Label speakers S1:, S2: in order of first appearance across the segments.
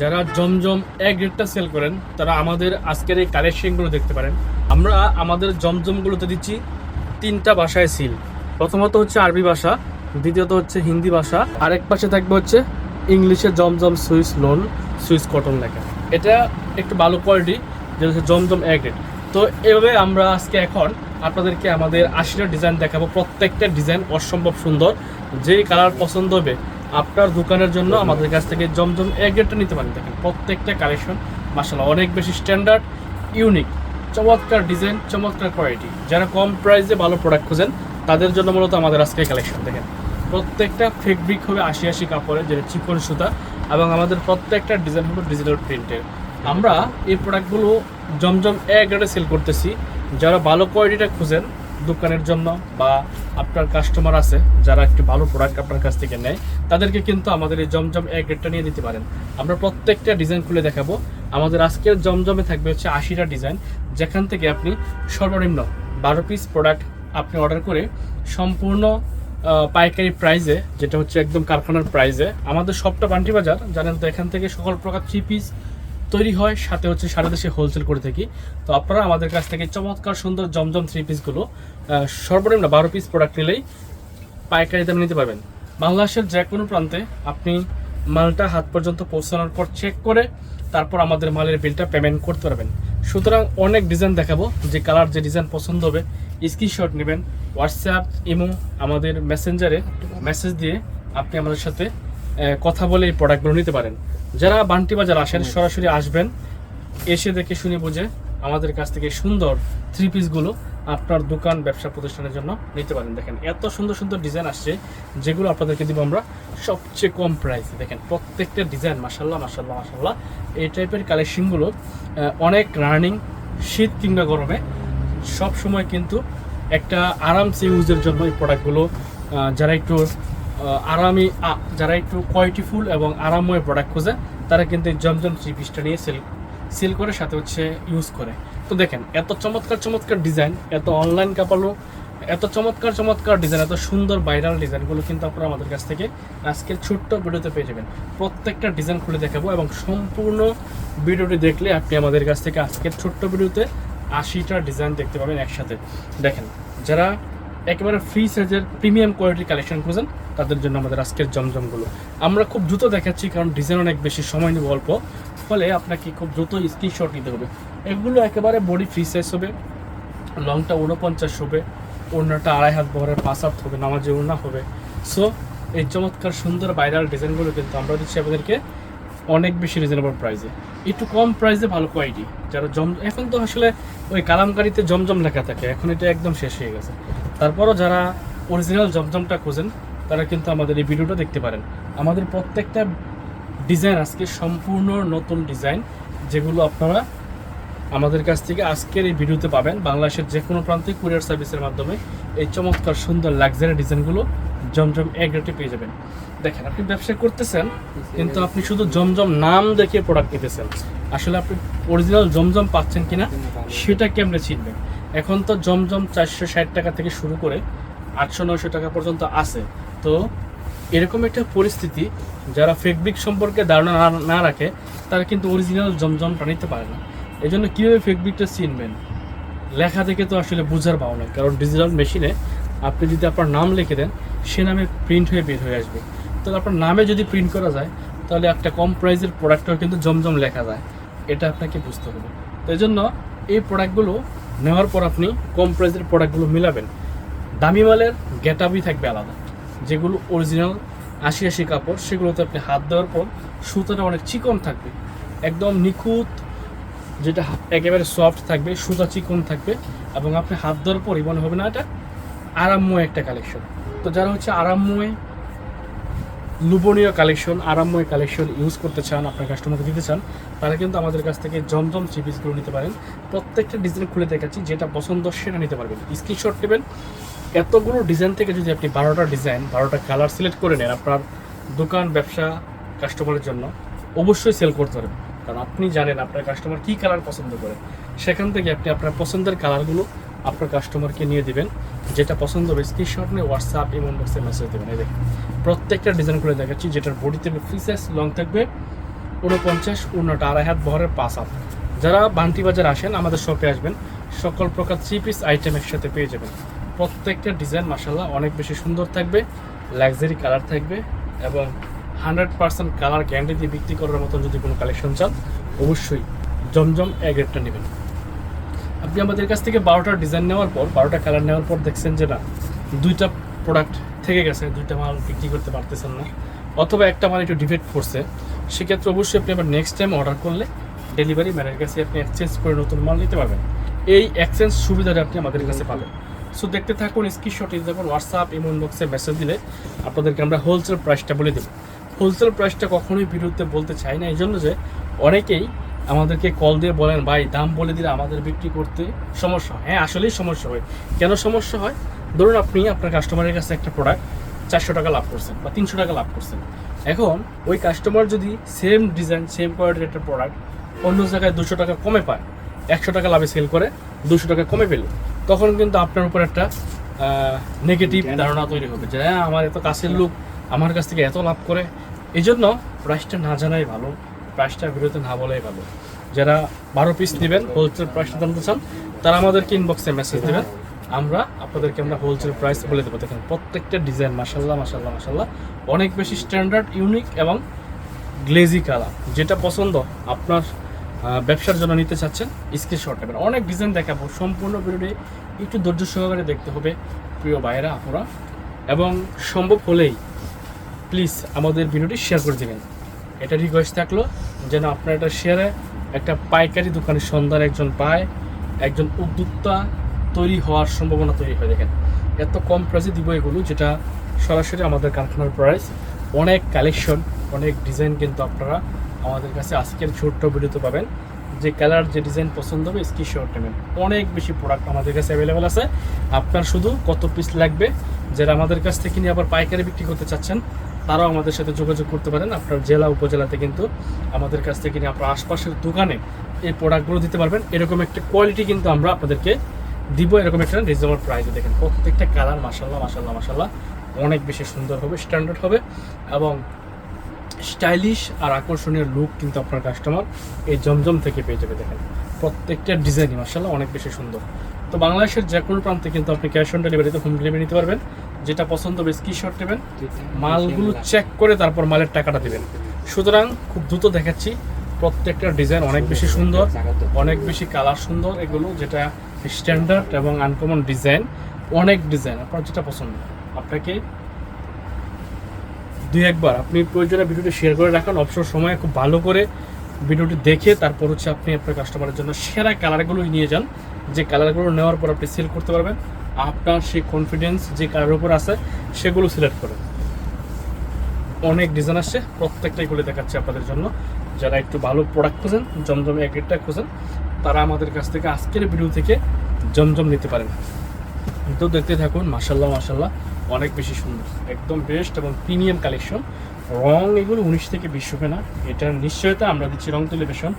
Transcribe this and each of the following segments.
S1: যারা জমজম এক রেটটা সেল করেন, তারা আমাদের আজকের এই কালেকশনগুলো দেখতে পারেন। আমরা আমাদের জমজমগুলোতে দিচ্ছি তিনটা ভাষায় সিল প্রথমত হচ্ছে আরবি ভাষা, দ্বিতীয়ত হচ্ছে হিন্দি ভাষা, আরেক পাশে থাকবে হচ্ছে ইংলিশে Zamzam Swiss lawn, Swiss cotton লেখা। এটা একটু ভালো কোয়ালিটি যেটা হচ্ছে জমজম এক রেট তো এভাবে আমরা আজকে এখন আপনাদেরকে আমাদের আশিটা ডিজাইন দেখাবো। প্রত্যেকটা ডিজাইন অসম্ভব সুন্দর। যেই কালার পছন্দ হবে আপনার দোকানের জন্য আমাদের কাছ থেকে জমজম এক রেটটা নিতে পারেন। দেখেন, প্রত্যেকটা কালেকশন মাসাল্লাহ অনেক বেশি স্ট্যান্ডার্ড ইউনিক চমৎকার ডিজাইন চমৎকার কোয়ালিটি যারা কম প্রাইসে ভালো প্রোডাক্ট খুঁজেন, তাদের জন্য মূলত আমাদের আজকে কালেকশন দেখেন। প্রত্যেকটা ফেব্রিক হবে আশি আশি কাপড়ের যেটা চিকন সুতা, এবং আমাদের প্রত্যেকটা ডিজাইন হবে ডিজিটাল প্রিন্টের আমরা এই প্রোডাক্টগুলো জমজম এক রেটে সেল করতেছি। যারা ভালো কোয়ালিটিটা খুঁজেন দোকানের জন্য বা আপনার কাস্টমার আছে, যারা একটু ভালো প্রোডাক্ট আপনার কাছ থেকে নেয়, তাদেরকে কিন্তু আমাদের এই জমজম এক রেটটা নিয়ে দিতে পারেন। আমরা প্রত্যেকটা ডিজাইন খুলে দেখাবো। আমাদের আজকের জমজমে থাকবে হচ্ছে আশিটা ডিজাইন যেখান থেকে আপনি সর্বনিম্ন বারো পিস প্রোডাক্ট আপনি অর্ডার করে সম্পূর্ণ পাইকারি প্রাইজে যেটা হচ্ছে একদম কারখানার প্রাইজে আমাদের সবটা বান্টি বাজার, জানেন তো, এখান থেকে সকল প্রকার থ্রি পিস তৈরি হয়, সাথে হচ্ছে সারা দেশে হোলসেল করে থাকি। তো আপনারা আমাদের কাছ থেকে চমৎকার সুন্দর জমজম থ্রি পিসগুলো সর্বনিম্ন বারো পিস প্রোডাক্ট নিলেই পাইকারি দামে নিতে পারবেন। বাংলাদেশের যে কোনো প্রান্তে আপনি মালটা হাত পর্যন্ত পৌঁছানোর পর চেক করে তারপর আমাদের মালের বিলটা পেমেন্ট করতে পারবেন। সুতরাং অনেক ডিজাইন দেখাবো, যে কালার যে ডিজাইন পছন্দ হবে স্ক্রিনশট নেবেন হোয়াটসঅ্যাপ ইমো আমাদের মেসেঞ্জারে মেসেজ দিয়ে আপনি আমাদের সাথে কথা বলে এই প্রোডাক্টগুলো নিতে পারেন। যারা বান্টি বাজার আসেন, সরাসরি আসবেন, এসে দেখে শুনে বুঝে আমাদের কাছ থেকে সুন্দর থ্রি পিসগুলো আপনার দোকান, ব্যবসা প্রতিষ্ঠানের জন্য নিতে পারেন। দেখেন, এত সুন্দর সুন্দর ডিজাইন আসছে, যেগুলো আপনাদেরকে দিব আমরা সবচেয়ে কম প্রাইসে দেখেন, প্রত্যেকটা ডিজাইন মাসাল্লাহ মাসাল্লাহ মাসাল্লাহ এই টাইপের কালেকশনগুলো অনেক রানিং শীত কিংবা গরমে, সব সময় কিন্তু একটা আরামসে ইউজের জন্য এই প্রোডাক্টগুলো যারা একটু আরামি যারা একটু কোয়ালিটিফুল এবং আরামময় প্রোডাক্ট খোঁজে তারা কিন্তু এই জমজম থ্রি পিসটা নিয়ে সেল সেল করে সাথে হচ্ছে ইউজ করে। তো দেখেন, এত চমৎকার চমৎকার ডিজাইন এত অনলাইন কাপালো এত চমৎকার চমৎকার ডিজাইন এত সুন্দর ভাইরাল ডিজাইনগুলো কিন্তু আপনারা আমাদের কাছ থেকে আজকের ছোট্ট ভিডিওতে পেয়ে যাবেন। প্রত্যেকটা ডিজাইন খুলে দেখাবো এবং সম্পূর্ণ ভিডিওটি দেখলে আপনি আমাদের কাছ থেকে আজকের ছোট্ট ভিডিওতে আশিটা ডিজাইন দেখতে পাবেন একসাথে। দেখেন, যারা একেবারে ফ্রি সাইজের প্রিমিয়াম কোয়ালিটির কালেকশন খুঁজেন। তাদের জন্য আমাদের আজকের জমজমগুলো। আমরা খুব দ্রুত দেখাচ্ছি, কারণ ডিজাইন অনেক বেশি সময় নেব অল্প। ফলে আপনাকে খুব দ্রুত স্ক্রিনশট নিতে হবে। এগুলো একেবারে বডি ফ্রি সাইজ হবে। লংটা উনপঞ্চাশ হবে। ওড়নাটা আড়াই হাত বহরের পাঁচ হাত হবে, নামাজে ওড়না হবে। সো এই চমৎকার সুন্দর ভাইরাল ডিজাইনগুলো কিন্তু আমরা দিচ্ছি আপনাদেরকে অনেক বেশি রিজনেবল প্রাইসে একটু কম প্রাইসে ভালো কোয়ালিটি যারা জম এখন তো আসলে ওই কালামকারিতে জমজম লেখা থাকে। এখন এটা একদম শেষ হয়ে গেছে। তারপরও যারা অরিজিনাল জমজমটা খোঁজেন, তারা কিন্তু আমাদের এই ভিডিওটা দেখতে পারেন। আমাদের প্রত্যেকটা ডিজাইন আজকে সম্পূর্ণ নতুন ডিজাইন যেগুলো আপনারা আমাদের কাছ থেকে আজকের এই ভিডিওতে পাবেন। বাংলাদেশের যে কোনো প্রান্তে কুরিয়ার সার্ভিসের মাধ্যমে এই চমৎকার, সুন্দর লাক্সারি ডিজাইনগুলো জমজম এক রেটে পেয়ে যাবেন। দেখেন, আপনি ব্যবসা করতেছেন, কিন্তু আপনি শুধু জমজম নাম দেখে প্রোডাক্ট নিতেছেন। আসলে আপনি অরিজিনাল জমজম পাচ্ছেন কিনা, সেটা কেমনে চিনবেন? এখন তো জমজম চারশো ষাট টাকা থেকে শুরু করে আটশো নয়শো টাকা পর্যন্ত আছে। তো এরকম একটা পরিস্থিতি, যারা ফেব্রিক সম্পর্কে ধারণা না- রাখে, তারা কিন্তু অরিজিনাল জমজমটা নিতে পারে না। এই জন্য কীভাবে ফেব্রিকটা চিনবেন? লেখা থেকে তো আসলে বোঝার পাও না কারণ ডিজিটাল মেশিনে আপনি যদি আপনার নাম লিখে দেন, সে নামে প্রিন্ট হয়ে বের হয়ে আসবে। তো আপনার নামে যদি প্রিন্ট করা যায়, তাহলে একটা কম প্রাইসের প্রোডাক্টও কিন্তু জমজম লেখা যায়। এটা আপনাকে বুঝতে হবে। তো এই জন্য এই প্রোডাক্টগুলো নেওয়ার পর আপনি কম প্রাইসের প্রোডাক্টগুলো মিলাবেন। দামি মালের গেট আপই থাকবে আলাদা। যেগুলো অরিজিনাল আশি আশি কাপড়, সেগুলোতে আপনি হাত দেওয়ার পর সুতাটা অনেক চিকন থাকবে। একদম নিখুঁত, যেটা একেবারে সফট থাকবে, সুতা চিকন থাকবে এবং আপনি হাত দেওয়ার পরই মনে হবে না, এটা আরামময় একটা কালেকশন তো যারা হচ্ছে আরামময় লুবনীয় কালেকশন আরামময় কালেকশন ইউজ করতে চান, আপনার কাস্টমারকে দিতে চান, তাহলে কিন্তু আমাদের কাছ থেকে জমজম চিপিসগুলো নিতে পারেন। প্রত্যেকটা ডিজাইন খুলে দেখাচ্ছি, যেটা পছন্দ সেটা নিতে পারবেন। স্ক্রিনশট নেবেন। এতগুলো ডিজাইন থেকে যদি আপনি বারোটা ডিজাইন বারোটা কালার সিলেক্ট করে নেন আপনার দোকান, ব্যবসা কাস্টমারের জন্য, অবশ্যই সেল করতে পারবেন। কারণ আপনি জানেন আপনার কাস্টমার কী কালার পছন্দ করে। সেখান থেকে আপনি আপনার পছন্দের কালারগুলো আপনার কাস্টমারকে নিয়ে দিবেন। যেটা পছন্দ হবে স্ক্রিনশট নিয়ে হোয়াটসঅ্যাপ ইমন বক্সে মেসেজ দেবেন। এই দেখুন, প্রত্যেকটা ডিজাইন করে দেখাচ্ছি, যেটার বডি থাকবে ফ্রি সাইজ লং থাকবে উনপঞ্চাশ উন্নটা আড়াই হাত, বহরের পাঁচ হাত। যারা বান্টি বাজার আসেন, আমাদের শপে আসবেন, সকল প্রকার থ্রি পিস আইটেম একসাথে পেয়ে যাবেন। প্রত্যেকটা ডিজাইন মাসাল্লাহ অনেক বেশি সুন্দর থাকবে লাক্সারি কালার থাকবে, এবং হান্ড্রেড পার্সেন্ট কালার গ্যারান্টি দিয়ে বিক্রি করার মতো যদি কোনো কালেকশন চান, অবশ্যই জমজম এক রেটটা নেবেন। আপনি আমাদের কাছ থেকে বারোটা ডিজাইন নেওয়ার পর, বারোটা কালার নেওয়ার পর দেখছেন যে না, দুইটা প্রোডাক্ট থেকে গেছে, দুইটা মাল বিক্রি করতে পারতেছেন না। অথবা একটা মাল একটু ডিফেক্ট করছে, সেক্ষেত্রে অবশ্যই আপনি আবার নেক্সট টাইম অর্ডার করলে ডেলিভারি ম্যানের কাছে আপনি এক্সচেঞ্জ করে নতুন মাল নিতে পারবেন। এই এক্সচেঞ্জ সুবিধাটা আপনি আমাদের কাছে পাবেন। সো দেখতে থাকুন স্ক্রিনশট যখন হোয়াটসঅ্যাপ ইমন বক্সে মেসেজ দিলে আপনাদেরকে আমরা হোলসেল প্রাইসটা বলে দেবো। হোলসেল প্রাইসটা কখনোই বিরুদ্ধে বলতে চাই না এই জন্য যে অনেকেই আমাদেরকে কল দিয়ে বলেন ভাই দাম বলে দিলে আমাদের বিক্রি করতে সমস্যা হয়। হ্যাঁ আসলেই সমস্যা হয়। কেন সমস্যা হয়? ধরুন আপনি আপনার কাস্টমারের কাছে একটা প্রোডাক্ট চারশো টাকা লাভ করছেন বা তিনশো টাকা লাভ করছেন। এখন ওই কাস্টমার যদি সেম ডিজাইন সেম কোয়ালিটির একটা প্রোডাক্ট অন্য জায়গায় দুশো টাকা কমে পায় একশো টাকা লাভে সেল করে দুশো টাকা কমে পেল তখন কিন্তু আপনার উপর একটা নেগেটিভ ধারণা তৈরি হবে যে হ্যাঁ আমার এত কাছের লোক আমার কাছ থেকে এত লাভ করে। এই জন্য প্রাইসটা না জানাই ভালো। প্রাইসটা বিরতি না বলাই ভালো। যারা বারো পিস নেবেন হোলসেল প্রাইসটা জানতে চান, তারা আমাদেরকে ইনবক্সে মেসেজ দেবেন। আমরা আপনাদেরকে আমরা হোলসেল প্রাইস বলে দেবো। দেখেন, প্রত্যেকটা ডিজাইন মাসাল্লাহ মাসাল্লাহ মাসাল্লাহ অনেক বেশি স্ট্যান্ডার্ড ইউনিক এবং গ্লেজি কালার যেটা পছন্দ, আপনার ব্যবসার জন্য নিতে চাচ্ছেন স্ক্রিনশট নেবেন। অনেক ডিজাইন দেখাবো। সম্পূর্ণ ভিডিওটি একটু ধৈর্য সহকারে দেখতে হবে, প্রিয় ভাইয়েরা আপনারা এবং সম্ভব হলেই প্লিজ আমাদের ভিডিওটি শেয়ার করে দেবেন। এটা রিকোয়েস্ট থাকল যেন আপনার এটা শেয়ারে একটা পাইকারি দোকানের সন্ধান একজন পায়, একজন উদ্যোক্তা তৈরি হওয়ার সম্ভাবনা তৈরি হয়। দেখেন, এত কম প্রাইসে দিব এগুলো, যেটা সরাসরি আমাদের কারখানার প্রাইস অনেক কালেকশন অনেক ডিজাইন কিন্তু আপনারা আমাদের কাছে আজকের ছোট্ট ভিডিওতে পাবেন। যে কালার যে ডিজাইন পছন্দ হবে স্কি স্ক্রিনশট নেবেন। অনেক বেশি প্রোডাক্ট আমাদের কাছে অ্যাভেলেবেল আছে। আপনার শুধু কত পিস লাগবে, যারা আমাদের কাছ থেকে নিয়ে আবার পাইকারি বিক্রি করতে চাচ্ছেন তারাও আমাদের সাথে যোগাযোগ করতে পারেন। আপনার জেলা, উপজেলাতে কিন্তু আমাদের কাছ থেকে নিয়ে আপনার আশপাশের দোকানে এই প্রোডাক্টগুলো দিতে পারবেন। এরকম একটা কোয়ালিটি কিন্তু আমরা আপনাদেরকে দিব। এরকম একটা রিজনেবল প্রাইসে দেখেন, প্রত্যেকটা কালার মাসাল্লাহ মাসাল্লাহ মাসাল্লাহ অনেক বেশি সুন্দর হবে স্ট্যান্ডার্ড হবে এবং স্টাইলিশ আর আকর্ষণীয় লুক কিন্তু আপনার কাস্টমার এই জমজম থেকে পেয়ে যাবে। দেখেন, প্রত্যেকটা ডিজাইনই মাসাল্লাহ অনেক বেশি সুন্দর। তো বাংলাদেশের যে কোনো প্রান্তে কিন্তু আপনি ক্যাশ অন ডেলিভারিতে হোম ডেলিভারি নিতে পারবেন। যেটা পছন্দ হবে স্ক্রিনশট নেবেন, মালগুলো চেক করে তারপর মালের টাকাটা দেবেন। সুতরাং খুব দ্রুত দেখাচ্ছি, প্রত্যেকটা ডিজাইন অনেক বেশি সুন্দর, অনেক বেশি কালার সুন্দর, এগুলো যেটা স্ট্যান্ডার্ড এবং আনকমন ডিজাইন অনেক ডিজাইন আপনার যেটা পছন্দ। আপনাকে দুই একবার আপনি প্রয়োজনে ভিডিওটি শেয়ার করে রাখুন, অবসর সময়ে খুব ভালো করে ভিডিওটি দেখে তারপর হচ্ছে আপনি আপনার কাস্টমারের জন্য সেরা কালারগুলোই নিয়ে যান। যে কালারগুলো নেওয়ার পর আপনি সেল করতে পারবেন আপনার সেই কনফিডেন্স যে কালারের উপর আছে, সেগুলো সিলেক্ট করেন। অনেক ডিজাইন আসছে, প্রত্যেকটাই খুলে দেখাচ্ছে আপনাদের জন্য। যারা একটু ভালো প্রোডাক্ট খোঁজেন, জমজমে এক একটা খোঁজেন, তারা আমাদের কাছ থেকে আজকের ভিডিও থেকে জমজম নিতে পারেন। তো দেখতে থাকুন মাসাল্লাহ মাসাল্লাহ অনেক বেশি সুন্দর, একদম বেস্ট এবং প্রিমিয়াম কালেকশন রং এগুলো উনিশ থেকে বিশ হবে না, এটার নিশ্চয়তা আমরা দিচ্ছি রং টেলিভিশন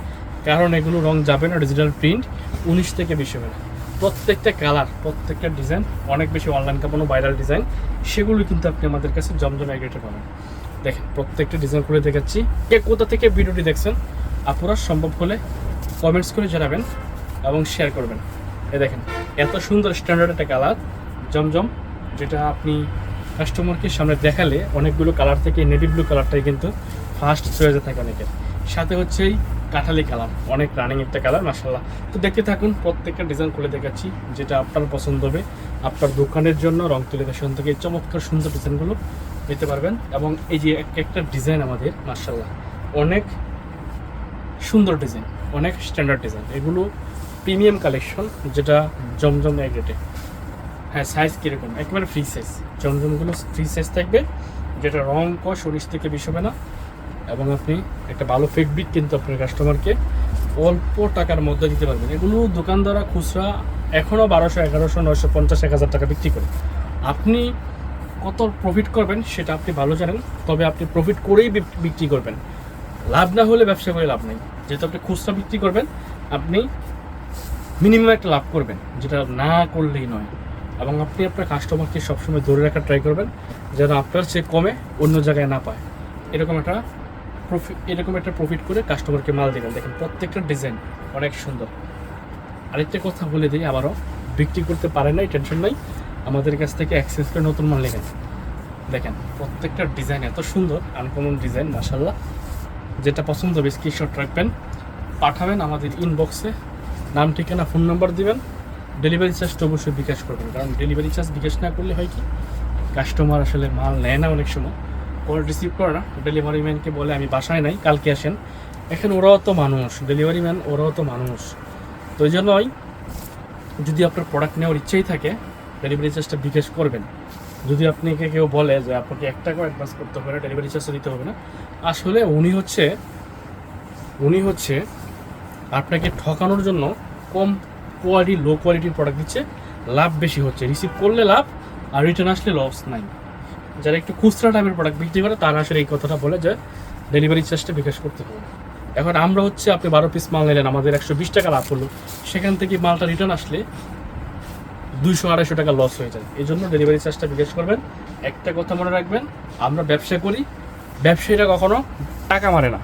S1: কারণ এগুলো রং যাবে না ডিজিটাল প্রিন্ট উনিশ থেকে বিশ হবে না। প্রত্যেকটা কালার, প্রত্যেকটা ডিজাইন, অনেক বেশি অনলাইন কাপানো ভাইরাল ডিজাইন, সেগুলো কিন্তু আপনি আমাদের কাছে জমজম এগ্রেটে পাবেন। দেখেন, প্রত্যেকটা ডিজাইন করে দেখাচ্ছি। কে কোথা থেকে ভিডিওটি দেখছেন, আপনারা সম্ভব হলে কমেন্টস করে জানাবেন এবং শেয়ার করবেন। এ দেখেন, এত সুন্দর স্ট্যান্ডার্ড একটা কালার, জমজম, যেটা আপনি কাস্টমারকে সামনে দেখালে অনেকগুলো কালার থেকে নেভি ব্লু কালারটাই কিন্তু ফার্স্ট চয়েসে থাকে অনেকের। সাথে হচ্ছে কাঠালি কালার অনেক রানিং একটা কালার মাসাল্লাহ তো দেখতে থাকুন, প্রত্যেকটা ডিজাইন খুলে দেখাচ্ছি, যেটা আপনার পছন্দ হবে। আপনার দোকানের জন্য রং টেলিভিশন থেকে চমৎকার সুন্দর ডিজাইনগুলো নিতে পারবেন। এবং এই যে এক একটা ডিজাইন আমাদের মার্শাল্লাহ অনেক সুন্দর ডিজাইন অনেক স্ট্যান্ডার্ড ডিজাইন এগুলো প্রিমিয়াম কালেকশন যেটা জমজম এক রেটে হ্যাঁ সাইজ কীরকম? একেবারে ফ্রি সাইজ জমজমগুলো ফ্রি সাইজ থাকবে, যেটা রং কষ উনিশ থেকে বিশ হবে না। এবং আপনি একটা ভালো ফিডব্যাক কিন্তু আপনার কাস্টমারকে অল্প টাকার মধ্যে দিতে পারবেন। এগুলো দোকানদাররা খুচরা এখনও বারোশো, এগারোশো, নয়শো পঞ্চাশ, এক হাজার টাকা বিক্রি করে। আপনি কত প্রফিট করবেন সেটা আপনি ভালো জানেন, তবে আপনি প্রফিট করেই বিক্রি করবেন। লাভ না হলে ব্যবসা করে লাভ নেই। যেহেতু আপনি খুচরা বিক্রি করবেন, আপনি মিনিমাম একটা লাভ করবেন, যেটা না করলেই নয়। এবং আপনি আপনার কাস্টমারকে সবসময় ধরে রাখার ট্রাই করবেন, যেন আপনার চেয়ে কমে অন্য জায়গায় না পায়। এরকম একটা প্রফিট এরকম একটা প্রফিট করে কাস্টমারকে মাল দেবেন দেখেন, প্রত্যেকটা ডিজাইন অনেক সুন্দর। আরেকটা কথা বলে দিই আবারও, বিক্রি করতে পারে নাই টেনশন নাই। আমাদের কাছ থেকে অ্যাক্সেস করে নতুন মাল লেখেন দেখেন, প্রত্যেকটা ডিজাইন এত সুন্দর আনকমন ডিজাইন মাসাল্লাহ যেটা পছন্দ হবে স্ক্রিনশট রাখবেন, পাঠাবেন আমাদের ইনবক্সে নাম, ঠিকানা ফোন নাম্বার দিবেন। ডেলিভারি চার্জটা অবশ্যই বিকাশ করবেন। কারণ ডেলিভারি চার্জ বিকাশ না করলে হয় কি কাস্টমার আসলে মাল নেয় না অনেক সময়। কল রিসিভ করে না, ডেলিভারি ম্যানকে বলে আমি বাসায় নাই, কালকে আসেন। এখন ওরাও তো মানুষ, ডেলিভারি ম্যান, ওরাও তো মানুষ। তো ওই জন্যই যদি আপনার প্রোডাক্ট নেওয়ার ইচ্ছেই থাকে ডেলিভারি চার্জটা বিকাশ করবেন। যদি আপনাকে কেউ বলে যে আপনাকে এক টাকা অ্যাডভান্স করতে হবে না ডেলিভারি চার্জটা দিতে হবে না, আসলে উনি হচ্ছে উনি হচ্ছে আপনাকে ঠকানোর জন্য কম কোয়ালিটি লো কোয়ালিটির প্রোডাক্ট দিচ্ছে, লাভ বেশি হচ্ছে। রিসিভ করলে লাভ, আর রিটার্ন আসলে লস নাই। যারা একটু খুচরা টাইপের প্রোডাক্ট বিক্রি করে, তারা আসলে এই কথাটা বলে যে ডেলিভারি চার্জটা বিকাশ করতে হবে। এখন আমরা হচ্ছে আপনি বারো পিস মাল নিলেন, আমাদের একশো বিশ টাকা লাভ হলো। সেখান থেকে মালটা রিটার্ন আসলে দুইশো, আড়াইশো টাকা লস হয়ে যায়। এই জন্য ডেলিভারি চার্জটা বিকাশ করবেন। একটা কথা মনে রাখবেন, আমরা ব্যবসা করি, ব্যবসায়ীরা কখনো টাকা মারে না।